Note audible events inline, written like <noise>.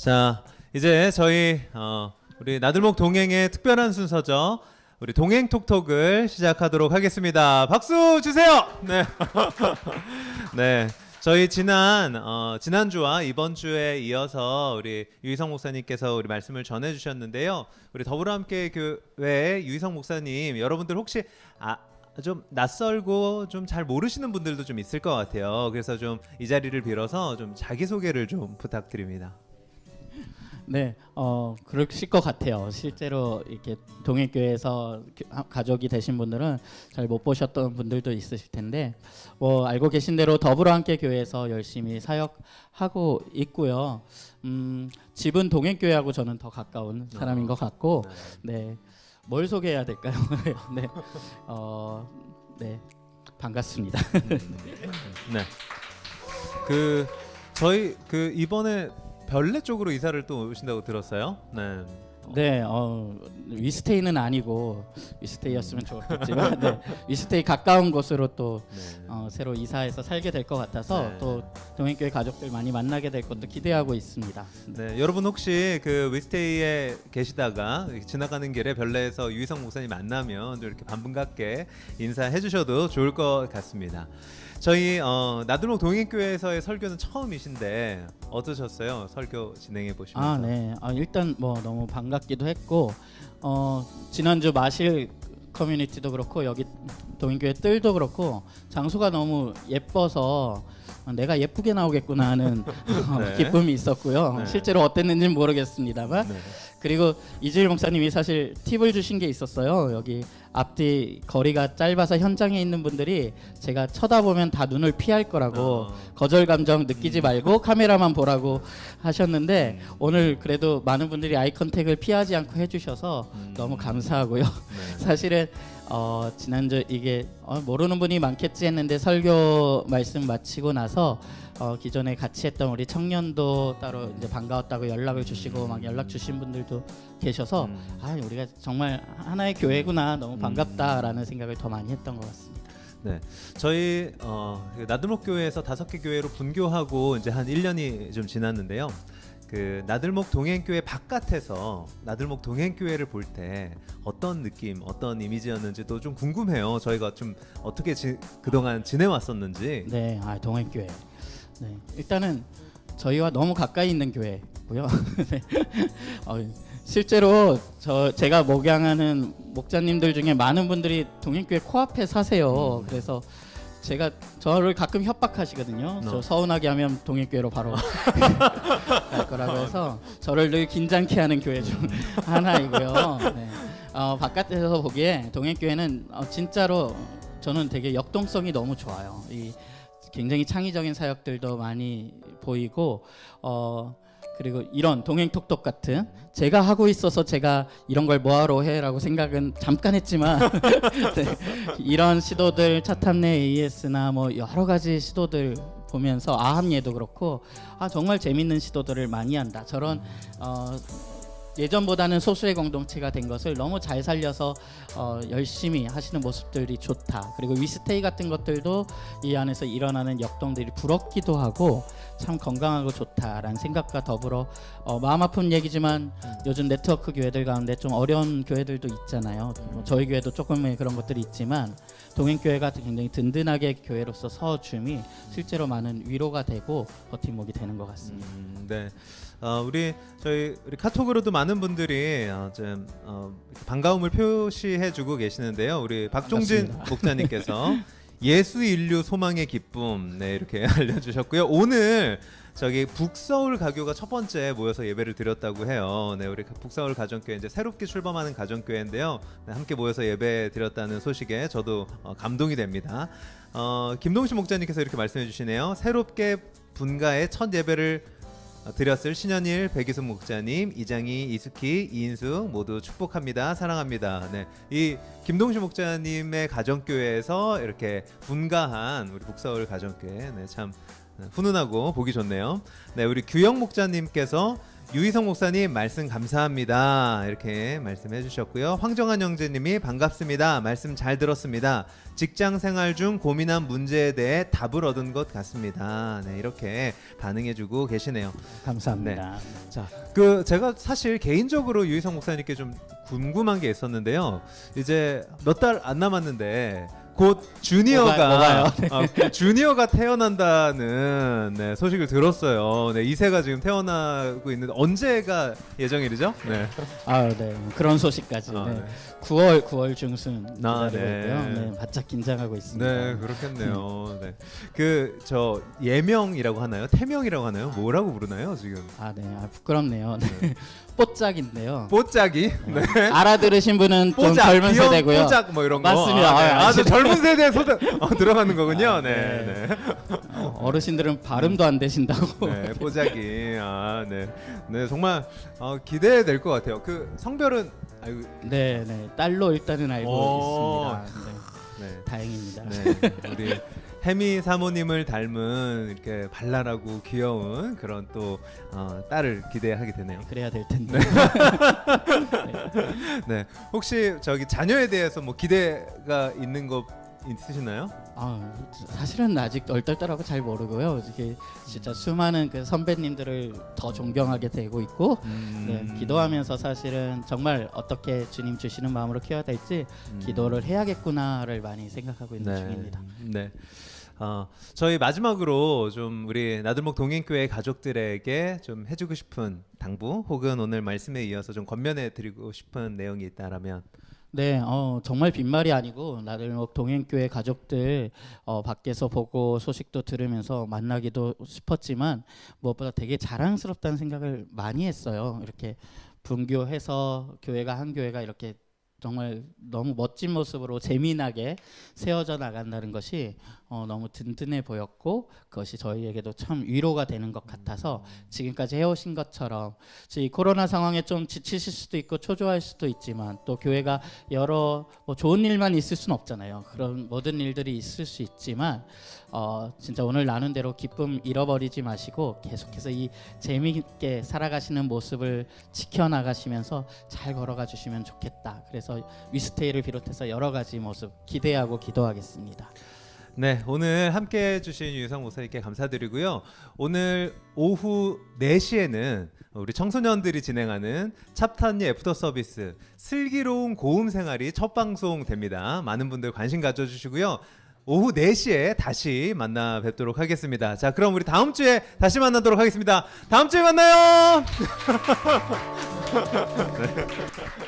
자, 이제 저희 어, 우리 나들목 동행의 특별한 순서죠. 우리 동행 톡톡을 시작하도록 하겠습니다. 박수 주세요. 네. <laughs> 네. 저희 지난 어, 지난주와 이번 주에 이어서 우리 유희성 목사님께서 우리 말씀을 전해 주셨는데요. 우리 더불어 함께 교회 유희성 목사님 여러분들 혹시 아, 좀 낯설고 좀 잘 모르시는 분들도 좀 있을 것 같아요. 그래서 좀 이 자리를 빌어서 좀 자기 소개를 좀 부탁드립니다. 네, 어 그러실 것 같아요. 실제로 이렇게 하- 가족이 되신 분들은 잘 못 보셨던 분들도 있으실 텐데, 뭐 알고 계신 대로 더불어 함께 교회에서 열심히 사역하고 있고요. 음, 집은 동행교회하고 저는 더 가까운 사람인 것 같고, 네, 뭘 소개해야 될까요? <laughs> 네, 어, 네, 반갑습니다. 네. 그 저희 그 이번에 별내 쪽으로 이사를 또 오신다고 들었어요. 네. 네, 어, 위스테이는 아니고 위스테이였으면 좋겠지만, <laughs> 네, 위스테이 가까운 곳으로 또 네. 어, 새로 이사해서 살게 될 것 같아서 네. 또 동행교회 가족들 많이 만나게 될 것도 기대하고 있습니다. 네, 여러분 혹시 그 위스테이에 계시다가 지나가는 길에 별내에서 유희성 목사님 만나면 좀 이렇게 반분갑게 인사해 주셔도 좋을 것 같습니다. 저희 어, 나들목 동행교회에서의 설교는 처음이신데 어떠셨어요? 설교 진행해 보시면서. 아, 네. 아, 일단 뭐 너무 반갑기도 했고 어, 지난주 마실 커뮤니티도 그렇고 여기 동인교회 뜰도 그렇고 장소가 너무 예뻐서 어, 내가 예쁘게 나오겠구나 하는 <laughs> 어, 네. 기쁨이 있었고요. 네. 실제로 어땠는지는 모르겠습니다만 네. 그리고 이주일 목사님이 사실 팁을 주신 게 있었어요. 여기 앞뒤 거리가 짧아서 현장에 있는 분들이 제가 쳐다보면 다 눈을 피할 거라고 어. 거절 감정 느끼지 말고 카메라만 보라고 하셨는데 음. 오늘 그래도 많은 분들이 아이 컨택을 피하지 않고 해주셔서 음. 너무 감사하고요. 네. <laughs> 사실은 어, 지난주 이게 어, 모르는 분이 많겠지 했는데 설교 말씀 마치고 나서 어, 기존에 같이 했던 우리 청년도 따로 이제 반가웠다고 연락을 주시고 막 연락 주신 분들도 계셔서 음. 아 우리가 정말 하나의 교회구나 너무 음. 반갑다라는 생각을 더 많이 했던 것 같습니다. 네, 저희 어, 그 나들목 교회에서 다섯 개 교회로 분교하고 이제 한 1년이 좀 지났는데요. 그 나들목 동행교회 바깥에서 나들목 동행교회를 볼 때 어떤 느낌, 어떤 이미지였는지도 좀 궁금해요. 저희가 좀 어떻게 지, 그동안 지내왔었는지. 네, 아 동행교회. 네, 일단은 저희와 너무 가까이 있는 교회고요. <laughs> 네. 어, 실제로 저 제가 목양하는 목자님들 중에 많은 분들이 동행교회 코앞에 사세요. 그래서 제가 저를 가끔 협박하시거든요. 저 어. 서운하게 하면 동행교회로 바로 <laughs> 갈 거라고 해서 저를 늘 긴장케 하는 교회 중 <laughs> 하나이고요. 네. 어, 바깥에서 보기에 동행교회는 어, 진짜로 저는 되게 역동성이 너무 좋아요. 이 굉장히 창의적인 사역들도 많이 보이고 어 그리고 이런 동행톡톡 같은 제가 하고 있어서 제가 이런 걸 뭐하러 해라고 생각은 잠깐 했지만 <laughs> 네, 이런 시도들 차탐내 AS나 뭐 여러 가지 시도들 보면서 아함예도 그렇고 아 정말 재밌는 시도들을 많이 한다. 저런 어 예전보다는 소수의 공동체가 된 것을 너무 잘 살려서 어, 열심히 하시는 모습들이 좋다. 그리고 위스테이 같은 것들도 이 안에서 일어나는 역동들이 부럽기도 하고 참 건강하고 좋다라는 생각과 더불어 어, 마음 아픈 얘기지만 요즘 네트워크 교회들 가운데 좀 어려운 교회들도 있잖아요. 뭐 저희 교회도 조금의 그런 것들이 있지만 동행교회가 굉장히 든든하게 교회로서 서줌이 실제로 많은 위로가 되고 버팀목이 되는 것 같습니다. 음, 네. 어, 우리 저희 우리 카톡으로도 많은 분들이 어, 좀 어, 반가움을 표시해주고 계시는데요. 우리 박종진 반갑습니다. 목사님께서 <laughs> 예수 인류 소망의 기쁨 네 이렇게 <laughs> 알려주셨고요. 오늘 저기 북서울 가교가 첫 번째 모여서 예배를 드렸다고 해요. 네, 우리 북서울 가정교회 이제 새롭게 출범하는 가정교회인데요. 네, 함께 모여서 예배 드렸다는 소식에 저도 어, 감동이 됩니다. 어, 김동식 목자님께서 이렇게 말씀해 주시네요. 새롭게 분가의 첫 예배를 어, 드렸을 신현일 백이순 목자님, 이장희, 이수키, 이인숙 모두 축복합니다. 사랑합니다. 네, 이 김동식 목자님의 가정교회에서 이렇게 분가한 우리 북서울 가정교회, 네, 참 훈훈하고 보기 좋네요. 네, 우리 규영 목자님께서 유희성 목사님 말씀 감사합니다. 이렇게 말씀해 주셨고요. 황정한 형제님이 반갑습니다. 말씀 잘 들었습니다. 직장 생활 중 고민한 문제에 대해 답을 얻은 것 같습니다. 네, 이렇게 반응해 주고 계시네요. 감사합니다. 자, 그 제가 사실 개인적으로 유희성 목사님께 좀 궁금한 게 있었는데요. 이제 몇 달 안 남았는데 곧 주니어가 뭐가-? 아, <laughs> 주니어가 태어난다는 네, 소식을 들었어요. 네, 이세가 지금 태어나고 있는데 언제가 예정일이죠? 네. 아, 네. 그런 소식까지. 아, 네. 네. 9월 9월 중순 아, 기다리고 네. 있고요. 네, 바짝 긴장하고 있습니다. 네, 그렇겠네요. 네. 그 저 예명이라고 하나요? 태명이라고 하나요? 뭐라고 부르나요, 지금? 아, 네. 아, 부끄럽네요. 네. <laughs> 뽀짝인데요. 뽀짝이. 네. 알아들으신 분은 좀 뽀짝, 젊은 귀여운 세대고요. 뽀짝 뭐 이런 거. 맞습니다. 아, 네. 아, 아, 저 아시네. 젊은 세대에 소대 어, 들어가는 거군요. 아, 네, 네. 네. 어, 어르신들은 발음도 안 되신다고. 네, 뽀짝이. 아, 네. 네, 정말 어, 기대될 것 같아요. 그 성별은 아유, 네, 네. 딸로 일단은 알고 오. 있습니다. 네. 네. 다행입니다. 네. 우리 해미 사모님을 닮은 이렇게 발랄하고 귀여운 그런 또 어, 딸을 기대하게 되네요. 그래야 될 텐데. 네. <laughs> 혹시 저기 자녀에 대해서 뭐 기대가 있는 거 있으시나요? 아, 사실은 아직 얼떨떨하고 잘 모르고요. 이게 진짜 수많은 그 선배님들을 더 존경하게 되고 있고 네, 음. 기도하면서 사실은 정말 어떻게 주님 주시는 마음으로 키워야 될지 기도를 해야겠구나를 많이 생각하고 있는 중입니다. 네. 어, 저희 마지막으로 좀 우리 나들목 동행교회 가족들에게 좀 해주고 싶은 당부 혹은 오늘 말씀에 이어서 좀 권면해 드리고 싶은 내용이 있다라면 네, 어, 정말 빈말이 아니고 나들목 동행교회 가족들 어, 밖에서 보고 소식도 들으면서 만나기도 싶었지만 무엇보다 되게 자랑스럽다는 생각을 많이 했어요. 이렇게 분교해서 교회가 한 교회가 이렇게 정말 너무 멋진 모습으로 재미나게 세워져 나간다는 것이 어, 너무 든든해 보였고 그것이 저희에게도 참 위로가 되는 것 같아서 지금까지 해오신 것처럼 이 코로나 상황에 좀 지치실 수도 있고 초조할 수도 있지만 또 교회가 여러 뭐 좋은 일만 있을 수는 없잖아요. 그런 모든 일들이 있을 수 있지만 어, 진짜 오늘 나눈 대로 기쁨 잃어버리지 마시고 계속해서 이 재미있게 살아가시는 모습을 지켜나가시면서 잘 걸어가 주시면 좋겠다. 그래서 위스테이를 비롯해서 여러 가지 모습 기대하고 기도하겠습니다. 네, 오늘 함께 해주신 유성 목사님께 감사드리고요. 오늘 오후 4시에는 우리 청소년들이 진행하는 찹탄리 애프터 서비스 슬기로운 고음 생활이 첫 방송 됩니다. 많은 분들 관심 가져주시고요. 오후 4시에 다시 만나 뵙도록 하겠습니다. 자, 그럼 우리 다음 주에 다시 만나도록 하겠습니다. 다음 주에 만나요! <laughs> 네.